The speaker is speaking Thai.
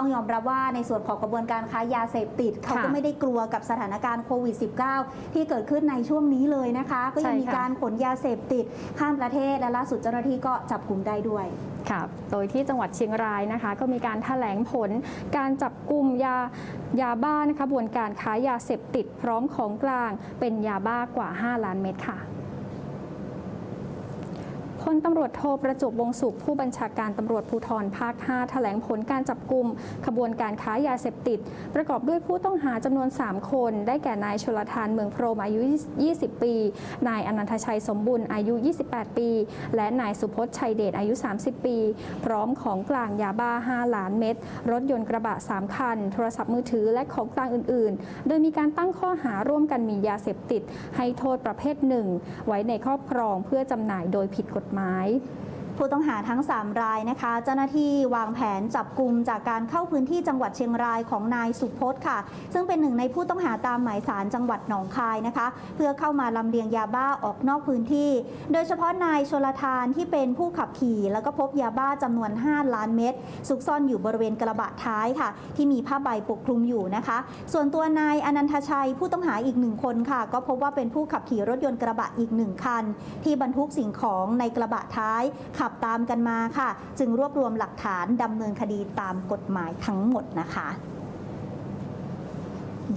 ต้องยอมรับว่าในส่วนของกระบวนการค้ายาเสพติดเขาก็ไม่ได้กลัวกับสถานการณ์โควิด -19 ที่เกิดขึ้นในช่วงนี้เลยนะคะ ก็ยังมีใช่ค่ะการขนยาเสพติดข้ามประเทศและล่าสุดเจ้าหน้าที่ก็จับกลุ่มได้ด้วยค่ะโดยที่จังหวัดเชียงรายนะคะ ก็มีการแถลงผลการจับกลุ่มยายาบ้านะคะบวนการค้ายาเสพติดพร้อมของกลางเป็นยาบ้ากว่า 5 ล้านเม็ดค่ะพ ลตำรวจโทประจวบวงสุข ผู้บัญชาการตำรวจภูธรภาค 5 แถลงผลการจับกลุ่มขบวนการค้ายาเสพติด ประกอบด้วยผู้ต้องหาจำนวน 3 คน ได้แก่นายชลทานเมืองพรมอายุ 20 ปี นายอนันทชัยสมบุญอายุ 28 ปี และนายสุพจน์ชัยเดชอายุ 30 ปี พร้อมของกลางยาบ้า 5 ล้านเม็ดรถยนต์กระบะ 3 คัน โทรศัพท์มือถือและของกลางอื่น ๆ โดยมีการตั้งข้อหาร่วมกันมียาเสพติด ให้โทษประเภทหนึ่งไว้ในครอบครองเพื่อจำหน่ายโดยผิดกฎหมายไมา ผู้ต้องหาทั้ง 3 รายนะคะ เจ้าหน้าที่วางแผนจับกลุ่มจากการเข้าพื้นที่จังหวัดเชียงรายของนายสุพจน์ค่ะ ซึ่งเป็นหนึ่งในผู้ต้องหาตามหมายสารจังหวัดหนองคายนะคะ เพื่อเข้ามาลำเลียงยาบ้าออกนอกพื้นที่ โดยเฉพาะนายชลทานที่เป็นผู้ขับขี่ แล้วก็พบยาบ้าจำนวน 5 ล้านเม็ดซุกซ่อนอยู่บริเวณกระบะท้ายค่ะ ที่มีผ้าใบปกคลุมอยู่นะคะ ส่วนตัวนายอนันทชัยผู้ต้องหาอีกหนึ่งคนค่ะ ก็พบว่าเป็นผู้ขับขี่รถยนต์กระบะอีกหนึ่งคัน ที่บรรทุกสิ่งของในกระบะท้ายขับบตามกันมาค่ะ จึงรวบรวมหลักฐานดำเนินคดีตามกฎหมายทั้งหมดนะคะ